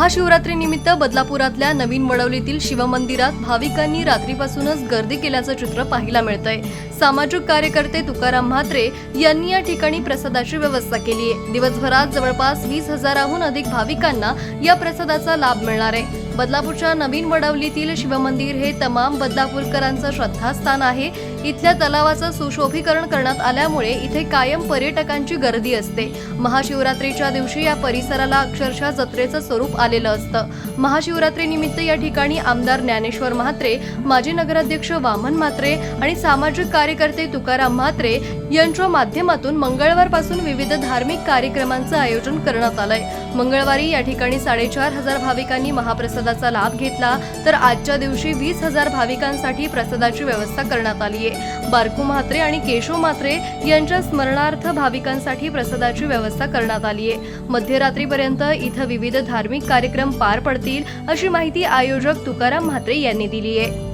महाशिवरात्रीनिमित्त बदलापुरातल्या नवीन वडवलीतील शिवमंदिरात भाविकांनी रात्रीपासूनच गर्दी केल्याचं चित्र पाहायला मिळतंय. सामाजिक कार्यकर्ते तुकाराम म्हात्रे यांनी या ठिकाणी प्रसादाची व्यवस्था केली आहे. दिवसभरात जवळपास वीस हजाराहून अधिक भाविकांना या प्रसादाचा लाभ मिळणार आहे. बदलापूरच्या नवीन वडवलीतील शिवमंदिर हे तमाम बदलापूरकरांचं श्रद्धास्थान आहे. इथल्या तलावाचं सुशोभीकरण करण्यात आल्यामुळे इथे कायम पर्यटकांची गर्दी असते. महाशिवरात्रीच्या दिवशी या परिसराला अक्षरशः जत्रेचं स्वरूप आलेलं असतं. महाशिवरात्रीनिमित्त या ठिकाणी आमदार ज्ञानेश्वर म्हात्रे माजी नगराध्यक्ष वामन म्हात्रे आणि सामाजिक कार्यकर्ते तुकाराम म्हात्रे यांच्या माध्यमातून मंगळवारपासून विविध धार्मिक कार्यक्रमांचं आयोजन करण्यात आलंय. मंगळवारी या ठिकाणी साडेचार हजार भाविकांनी महाप्रसादाचा लाभ घेतला तर आजच्या दिवशी वीस हजार भाविकांसाठी प्रसादाची व्यवस्था करण्यात आली आहे बारकू म्हात्रे आणि केशव म्हात्रे यांच्या स्मरणार्थ भाविकांसाठी प्रसादाची व्यवस्था करण्यात आली आहे. मध्यरात्रीपर्यंत इथं विविध धार्मिक कार्यक्रम पार पडतील अशी माहिती आयोजक तुकाराम म्हात्रे यांनी दिली आहे.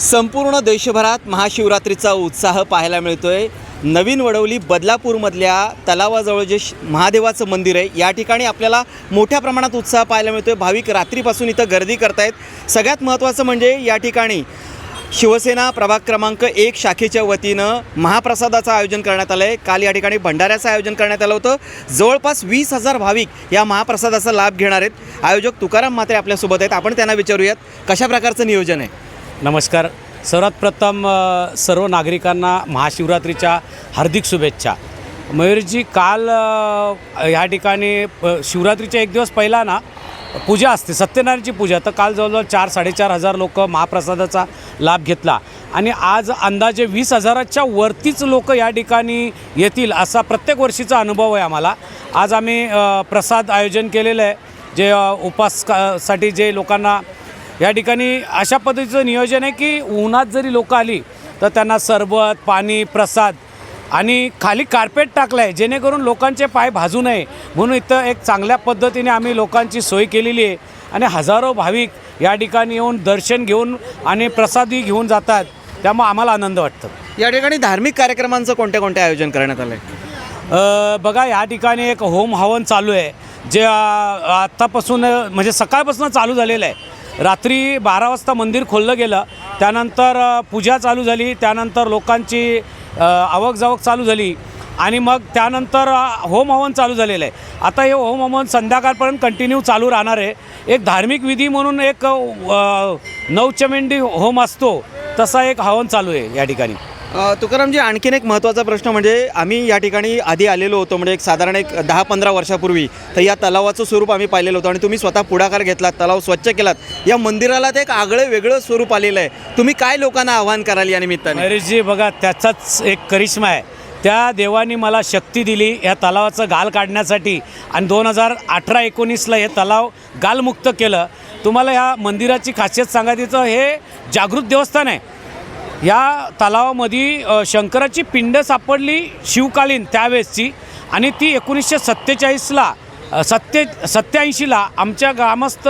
संपूर्ण देशभरात महाशिवरात्रीचा उत्साह पाहायला मिळतोय. नवीन वडवली बदलापूरमधल्या तलावाजवळ जे श- महादेवाचं मंदिर आहे या ठिकाणी आपल्याला मोठ्या प्रमाणात उत्साह पाहायला मिळतोय. भाविक रात्रीपासून इथं गर्दी करतायत. सगळ्यात महत्त्वाचं म्हणजे या ठिकाणी शिवसेना प्रभाग क्रमांक एक शाखेच्या वतीनं महाप्रसादाचं आयोजन करण्यात आलं आहे काल या ठिकाणी भंडाऱ्याचं आयोजन करण्यात आलं होतं. जवळपास वीस हजार भाविक या महाप्रसादाचा लाभ घेणार आहेत. आयोजक तुकाराम मात्रे आपल्यासोबत आहेत. आपण त्यांना विचारूयात कशा प्रकारचं नियोजन आहे? नमस्कार. सर्वात प्रथम सर्व नागरिकांना महाशिवरात्रीच्या हार्दिक शुभेच्छा. मयूरजी काल ह्या ठिकाणी शिवरात्रीच्या एक दिवस पहिला ना पूजा असते सत्यनारायणची पूजा. तर काल जवळजवळ चार साडेचार हजार लोक महाप्रसादाचा लाभ घेतला. आणि आज अंदाजे वीस हजाराच्या वरतीच लोक या ठिकाणी येतील असा प्रत्येक वर्षीचा अनुभव आहे आम्हाला. आज आम्ही प्रसाद आयोजन केलेलं आहे. जे उपाससाठी जे लोकांना या ठिकाणी अशा पद्धतीचं नियोजन आहे की उन्हात जरी लोकं आली तर त्यांना सरबत पाणी प्रसाद आणि खाली कार्पेट टाकलं आहे जेणेकरून लोकांचे पाय भाजू नये. म्हणून इथं एक चांगल्या पद्धतीने आम्ही लोकांची सोय केलेली आहे. आणि हजारो भाविक या ठिकाणी येऊन दर्शन घेऊन आणि प्रसादही घेऊन जातात. त्यामुळे आम्हाला आनंद वाटतं. या ठिकाणी धार्मिक कार्यक्रमांचं कोणत्या कोणत्या आयोजन करण्यात आलं आहे बघा या ठिकाणी एक होम हवन चालू आहे. जे आत्तापासून म्हणजे सकाळपासून चालू झालेलं आहे. रात्री बारा वाजता मंदिर खोललं गेलं. त्यानंतर पूजा चालू झाली. त्यानंतर लोकांची आवक जावक चालू झाली. आणि मग त्यानंतर होम हवन चालू झालेलं आहे. आता हे होम हवन संध्याकाळपर्यंत कंटिन्यू चालू राहणार आहे. एक धार्मिक विधी म्हणून एक नवचमेंडी होम असतो तसा एक हवन चालू आहे या ठिकाणी. तुकारामजी आणखीन एक महत्त्वाचा प्रश्न म्हणजे आम्ही या ठिकाणी आधी आलेलो होतो म्हणजे एक साधारण एक दहा पंधरा वर्षापूर्वी तर या तलावाचं स्वरूप आम्ही पाहिलेलं होतं आणि तुम्ही स्वतः पुढाकार घेतलात तलाव स्वच्छ केलात. या मंदिराला ते एक आगळं वेगळं स्वरूप आलेलं आहे. तुम्ही काय लोकांना आव्हान कराल या निमित्ताने? हरीशजी बघा त्याचाच एक करिश्मा आहे. त्या देवानी मला शक्ती दिली या तलावाचं गाल काढण्यासाठी आणि दोन हजार अठरा एकोणीसला हे तलाव गालमुक्त केलं. तुम्हाला ह्या मंदिराची खासियत सांगायचं हे जागृत देवस्थान आहे. या तलावामध्ये शंकराची पिंड सापडली शिवकालीन त्यावेळेसची आणि ती एकोणीसशे सत्तेचाळीसला सत्ते सत्याऐंशीला आमच्या ग्रामस्थ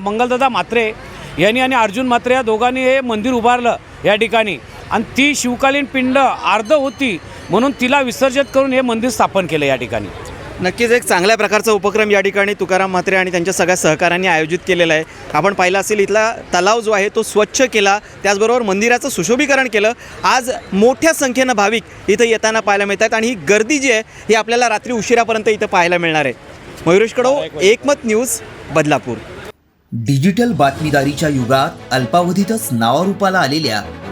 मंगलदादा म्हात्रे यांनी आणि अर्जुन म्हात्रे या दोघांनी हे मंदिर उभारलं या ठिकाणी. आणि ती शिवकालीन पिंड अर्ध होती म्हणून तिला विसर्जित करून हे मंदिर स्थापन केलं या ठिकाणी. नक्कीच एक चांगल्या प्रकारचा उपक्रम या ठिकाणी तुकाराम म्हात्रे आणि त्यांच्या सगळ्या सहकाऱ्यांनी आयोजित केलेला आहे. आपण पाहिलं असेल इथला तलाव जो आहे तो स्वच्छ केला त्याचबरोबर मंदिराचं सुशोभीकरण केलं. आज मोठ्या संख्येनं भाविक इथं येताना पाहायला मिळतात आणि ही गर्दी जी आहे ही आपल्याला रात्री उशिरापर्यंत इथं पाहायला मिळणार आहे. मयुरेश कडो एकमत न्यूज बदलापूर. डिजिटल बातमीदारीच्या युगात अल्पावधीतच नावारूपाला आलेल्या